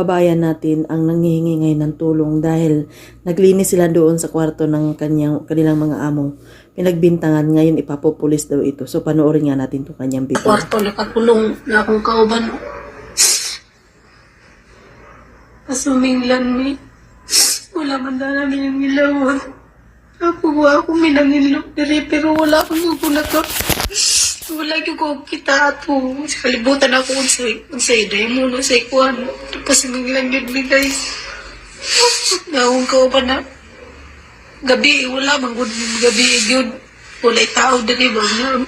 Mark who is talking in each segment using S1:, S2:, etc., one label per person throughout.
S1: Babayan natin ang nanghihingi ngayon ng tulong dahil naglinis sila doon sa kwarto ng kanyang, kanilang mga amo. Pinagbintangan ngayon ipapopulis daw ito. So panoorin nga natin itong kanyang video.
S2: kwarto nakakulong na akong kauban. Kasuminglan mi. Wala man na namin yung ilawan. Ako ako minangilok diri pero wala akong nagulat ko. Wala yung ko kita ato. Sa kalibutan ako sa sa iday mo no sa ikuan. Kasuminglan yun mi guys. Naong kauban na. Gabi, wala man gud gabi yun. Wala tao diri ba na.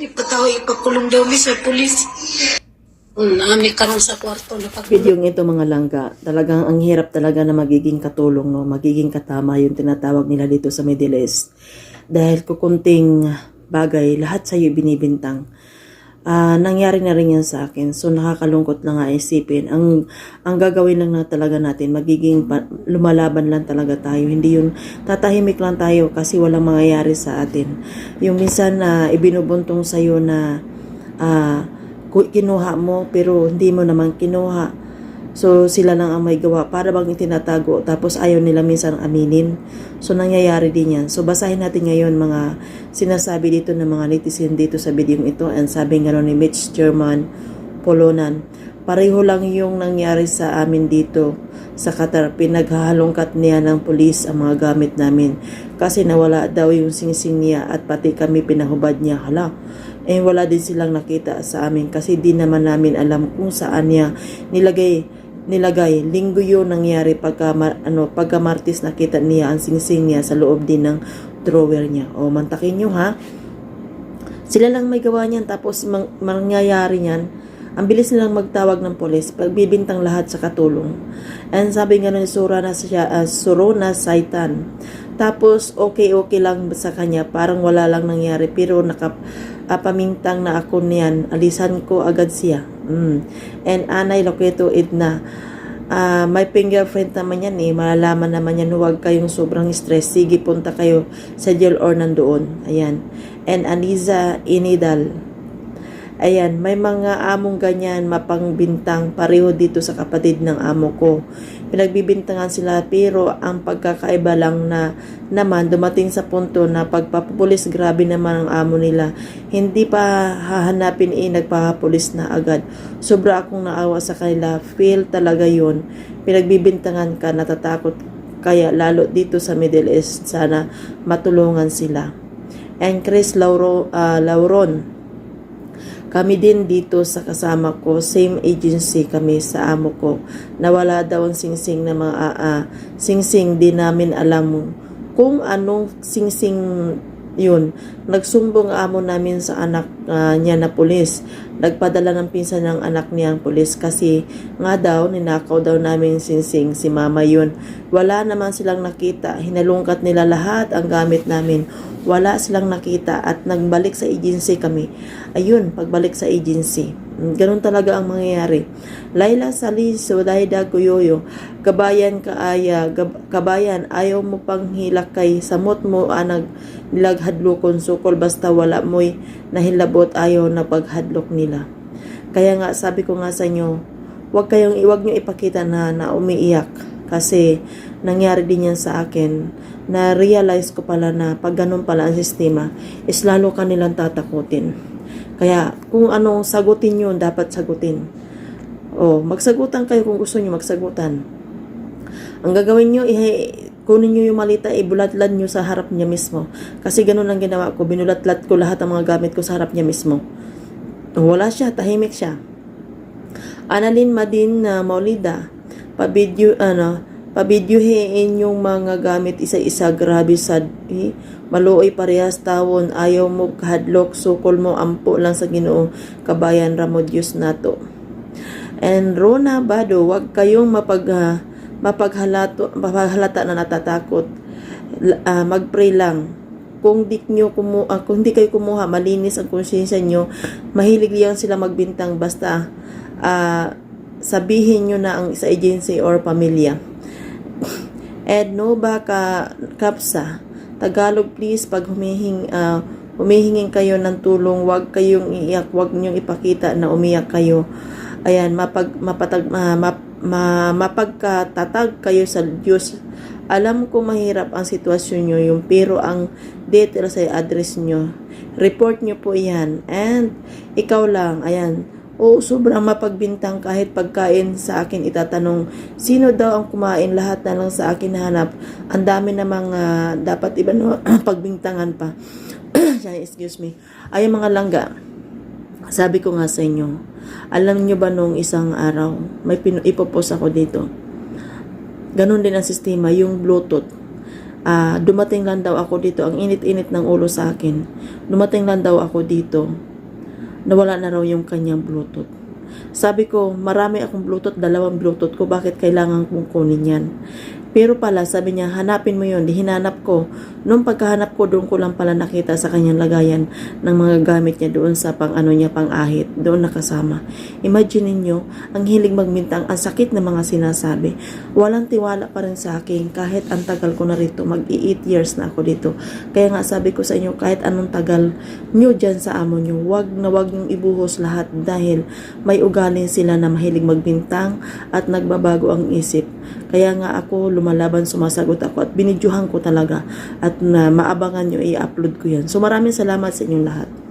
S2: Ipataw, ipakulong daw mi sa pulis. Nami karon sa kwarto na pag
S1: Video ito mga langga, talagang ang hirap talaga na magiging katulong, no? magiging katama yung tinatawag nila dito sa Middle East. Dahil kukunting bagay, lahat sa iyo binibintang. Ah, nangyari na rin yan sa akin. So nakakalungkot lang nga isipin. Ang ang gagawin lang na talaga natin, magiging pa- lumalaban lang talaga tayo. Hindi yung tatahimik lang tayo kasi walang mangyayari sa atin. Yung minsan na ibinubuntong sa iyo na ku- kinuha mo pero hindi mo naman kinuha. So sila lang ang may gawa para bang itinatago tapos ayaw nila minsan aminin. So nangyayari din yan. So basahin natin ngayon mga sinasabi dito ng mga netizen dito sa video ito and sabi nga ni Mitch German Polonan. Pareho lang yung nangyari sa amin dito sa Qatar. Pinaghahalongkat niya ng pulis ang mga gamit namin kasi nawala daw yung singsing niya at pati kami pinahubad niya. Hala, eh wala din silang nakita sa amin kasi di naman namin alam kung saan niya nilagay nilagay. Linggo yun nangyari pagka ano pagka martis nakita niya ang singsing niya sa loob din ng drawer niya. O mantakin nyo ha? Sila lang may gawa niyan tapos mang, mangyayari niyan ang bilis nilang magtawag ng polis pagbibintang lahat sa katulong. And sabi nga ni Sura na siya uh, Surona Saitan. Tapos okay okay lang sa kanya parang wala lang nangyari pero nakap ah, pamintang na ako niyan alisan ko agad siya mm. and anay loketo idna Ah, may fingerprint naman yan eh. Malalaman naman yan, huwag kayong sobrang stress. Sige, punta kayo sa jail or nandoon. Ayan. And Aniza Inidal. Ayan, may mga among ganyan, mapangbintang, pareho dito sa kapatid ng amo ko. Pinagbibintangan sila, pero ang pagkakaiba lang na naman, dumating sa punto na pagpapulis, grabe naman ang amo nila. Hindi pa hahanapin eh, nagpapapulis na agad. Sobra akong naawa sa kanila, feel talaga yon Pinagbibintangan ka, natatakot kaya lalo dito sa Middle East, sana matulungan sila. And Chris Lauro, ah, Lauron, kami din dito sa kasama ko, same agency kami sa amo ko. Nawala daw ang singsing na mga aa. Singsing, di namin alam kung anong singsing yun. Nagsumbong amo namin sa anak ah, niya na pulis. Nagpadala ng pinsan ng anak niya ang pulis kasi nga daw, ninakaw daw namin yung singsing si mama yun. Wala naman silang nakita. Hinalungkat nila lahat ang gamit namin. Wala silang nakita at nagbalik sa agency kami. Ayun, pagbalik sa agency. Ganun talaga ang mangyayari. Laila Salis, Sudayda Kuyoyo, kabayan kaaya, gab- kabayan, ayaw mo pang hilakay, samot mo anag nilaghadlokon sukol basta wala mo'y nahilabot ayaw na paghadlok nila. Kaya nga sabi ko nga sa inyo, huwag kayong iwag nyo ipakita na na umiiyak kasi nangyari din yan sa akin na realize ko pala na pag ganun pala ang sistema is lalo ka nilang tatakutin. Kaya kung anong sagutin nyo, dapat sagutin. O, magsagutan kayo kung gusto nyo magsagutan. Ang gagawin nyo, ihe, kunin nyo yung malita, ibulatlat nyo sa harap niya mismo. Kasi ganun ang ginawa ko, binulatlat ko lahat ng mga gamit ko sa harap niya mismo. Wala siya, tahimik siya. Annalyn Madin na Maulida, pabidyo, ano, pabidyohin yung mga gamit isa-isa, grabe sad, eh, maluoy parehas tawon, ayaw mo kahadlok, sukol mo, ampo lang sa ginoo, kabayan ramo Diyos nato. And Rona Bado, wag kayong mapag, ah, mapaghalato, mapaghalata na natatakot. Ah, mag-pray lang. Kung di nyo kumu ah, kung di kayo kumuha, malinis ang konsyensya nyo, mahilig lang sila magbintang basta ah, sabihin nyo na ang sa agency or pamilya. Ed no ba ka kapsa? Tagalog please pag humihing ah, humihingin kayo ng tulong, wag kayong iiyak, wag niyong ipakita na umiyak kayo. Ayan, mapag, mapatag, ma, map, ma, mapagkatatag kayo sa Diyos. Alam ko mahirap ang sitwasyon nyo, yung pero ang details ay address nyo. Report nyo po yan. And ikaw lang, ayan, o sobrang mapagbintang kahit pagkain sa akin itatanong sino daw ang kumain? Lahat na lang sa akin hanap. Ang dami na mga dapat iba no pagbintangan pa. Excuse me. Ay mga langga sabi ko nga sa inyo alam nyo ba nung isang araw may pino, ipopost ako dito? Ganun din ang sistema yung bluetooth. Ah, dumating lang daw ako dito. Ang init-init ng ulo sa akin. Dumating lang daw ako dito nawala na raw yung kanyang Bluetooth. Sabi ko, marami akong Bluetooth, dalawang Bluetooth ko, bakit kailangan kong kunin yan? Pero pala, sabi niya, hanapin mo yun. Di hinanap ko. Nung pagkahanap ko, doon ko lang pala nakita sa kanyang lagayan ng mga gamit niya doon sa pang ano niya, pang ahit. Doon nakasama. Imagine niyo ang hilig magmintang, ang sakit na mga sinasabi. Walang tiwala pa rin sa akin kahit ang tagal ko na rito. Mag-8 years na ako dito. Kaya nga sabi ko sa inyo, kahit anong tagal nyo dyan sa amo nyo, wag na wag yung ibuhos lahat dahil may ugali sila na mahilig magbintang at nagbabago ang isip. Kaya nga ako lumalaban, sumasagot ako at binidyohan ko talaga at na maabangan nyo i-upload ko yan. So maraming salamat sa inyong lahat.